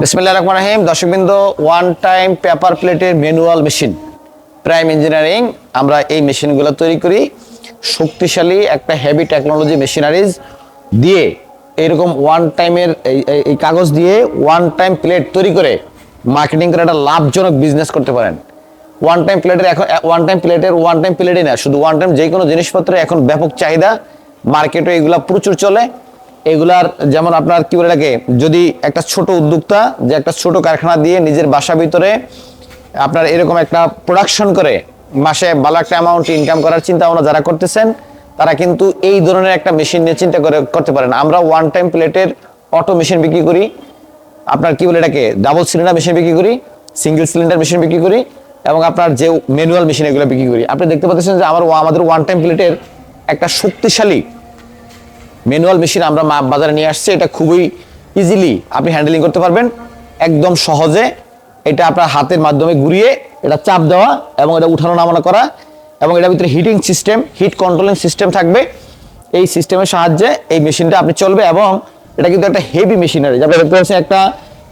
বিসমিল্লাহ রহমান রাহিম। দর্শকবৃন্দ ওয়ান টাইম পেপার প্লেটের ম্যানুয়াল মেশিন প্রাইম ইঞ্জিনিয়ারিং আমরা এই মেশিনগুলো তৈরি করি। শক্তিশালী একটা হেভি টেকনোলজি মেশিনারিজ দিয়ে, এরকম ওয়ান টাইমের এই কাগজ দিয়ে ওয়ান টাইম প্লেট তৈরি করে মার্কেটিং করে একটা লাভজনক বিজনেস করতে পারেন। ওয়ান টাইম প্লেটের এখন ওয়ান টাইম প্লেটের ওয়ান টাইম প্লেটই না, শুধু ওয়ান টাইম যে কোনো জিনিসপত্রের এখন ব্যাপক চাহিদা। মার্কেটে এগুলা প্রচুর চলে। এগুলার যেমন আপনার কি বলে লাগে যদি একটা ছোট উদ্যোক্তা যে একটা ছোট কারখানা দিয়ে নিজের বাসা ভিতরে আপনার এরকম একটা প্রোডাকশন করে, মাসে ভালো একটা অ্যামাউন্ট ইনকাম করার চিন্তা ভাবনা যারা করতেছেন, তারা কিন্তু এই ধরনের একটা মেশিন নিয়ে চিন্তা করে, করতে পারেন। আমরা ওয়ান টাইম প্লেটের অটো মেশিন বিক্রি করি, আপনার কি বলে এটাকে ডাবল সিলিন্ডার মেশিন বিক্রি করি সিঙ্গেল সিলিন্ডার মেশিন বিক্রি করি, এবং আপনার যে ম্যানুয়াল মেশিন এগুলো বিক্রি করি। আপনি দেখতে পাচ্ছেন যে আমার আমাদের ওয়ান টাইম প্লেটের একটা শক্তিশালী ম্যানুয়াল মেশিন আমরা বাজারে নিয়ে আসছি, এটা খুবই ইজিলি আপনি হ্যান্ডেলিং করতে পারবেন। একদম সহজে এটা আপনার হাতের মাধ্যমে ঘুরিয়ে এটা চাপ দেওয়া এবং এটা উঠানো নামানো করা এবং এটার ভিতরে heating system heat controlling system থাকবে। এই সিস্টেমের সাহায্যে এই মেশিনটা আপনি চলবে এবং এটা কিন্তু একটা হেভি মেশিনারি আপনি দেখতে পাচ্ছেন একটা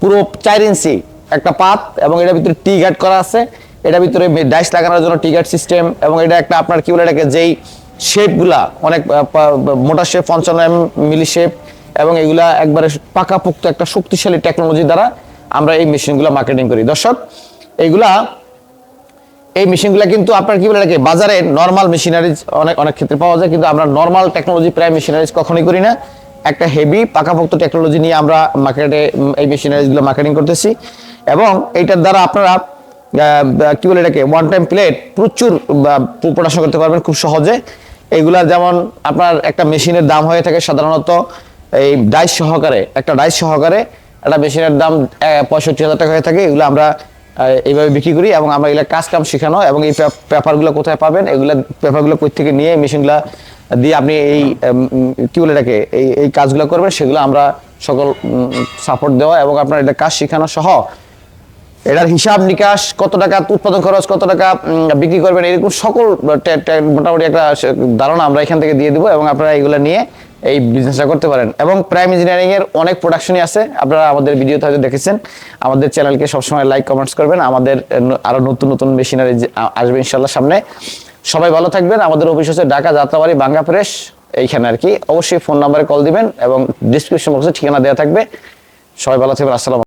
পুরো চার ইঞ্চি একটা পাত এবং এটার ভিতরে টি গার্ড করা আছে। এটার ভিতরে ডাইস লাগানোর জন্য টি গার্ড সিস্টেম এবং এটা একটা আপনার কি বলে এটাকে যেই শেপগুলা, অনেক মোটা শেপ, পঞ্চান্ন এম মিলি শেপ, এবং এগুলা একবারে পাকাপোক্ত একটা শক্তিশালী টেকনোলজি দ্বারা আমরা এই মেশিনগুলো মার্কেটিং করি। দর্শক এইগুলা এই মেশিনগুলো কিন্তু আপনার কি বলে রাখে বাজারে নর্মাল মেশিনারিজ অনেক অনেক ক্ষেত্রে পাওয়া যায়, কিন্তু আমরা নর্মাল টেকনোলজি প্রায় মেশিনারিজ কখনোই করি না। একটা হেভি পাকাপোক্ত টেকনোলজি নিয়ে আমরা মার্কেটে এই মেশিনারিজগুলো মার্কেটিং করতেছি, এবং এইটার দ্বারা আপনারা কি বলে এটাকে? ওয়ান টাইম প্লেট প্রচুর প্রোডাকশন করতে পারবেন খুব সহজে। এইগুলা যেমন আপনার একটা মেশিনের দাম হয়ে থাকে সাধারণত এই ডাইস সহকারে, একটা ডাইস সহকারে একটা মেশিনের দাম পঁয়ষট্টি হাজার টাকা হয়ে থাকে। এগুলো আমরা এইভাবে বিক্রি করি এবং আমরা এগুলা কাজ কাম শেখানো এবং এই পেপারগুলো কোথায় পাবেন, এগুলো পেপারগুলো কোথা থেকে নিয়ে মেশিনগুলা দিয়ে আপনি এই কি বলে এটাকে, এই এই কাজগুলো করবেন, সেগুলো আমরা সকল সাপোর্ট দেওয়া এবং আপনার এটা কাজ শেখানো সহ এটার হিসাব নিকাশ, কত টাকা উৎপাদন খরচ, কত টাকা বিক্রি করবেন, এরকম সকল মোটামুটি একটা ধারণা আমরা এখান থেকে দিয়ে দিব এবং আপনারা এগুলো নিয়ে এই বিজনেসটা করতে পারেন। এবং প্রাইম ইঞ্জিনিয়ারিং এর অনেক প্রোডাকশনই আছে, আপনারা আমাদের ভিডিওতে হয়তো দেখেছেন। আমাদের চ্যানেলকে সবসময় লাইক কমেন্টস করবেন। আমাদের আরও নতুন নতুন মেশিনারি আসবে ইনশাল্লাহ সামনে। সবাই ভালো থাকবেন। আমাদের অফিস হচ্ছে ঢাকা, যাত্রাবাড়ি বাঙ্গা প্রেস এইখানে আর কি। অবশ্যই ফোন নাম্বারে কল দিবেন এবং ডিসক্রিপশন বক্সে ঠিকানা দেওয়া থাকবে। সবাই ভালো থাকবেন। আসসালাম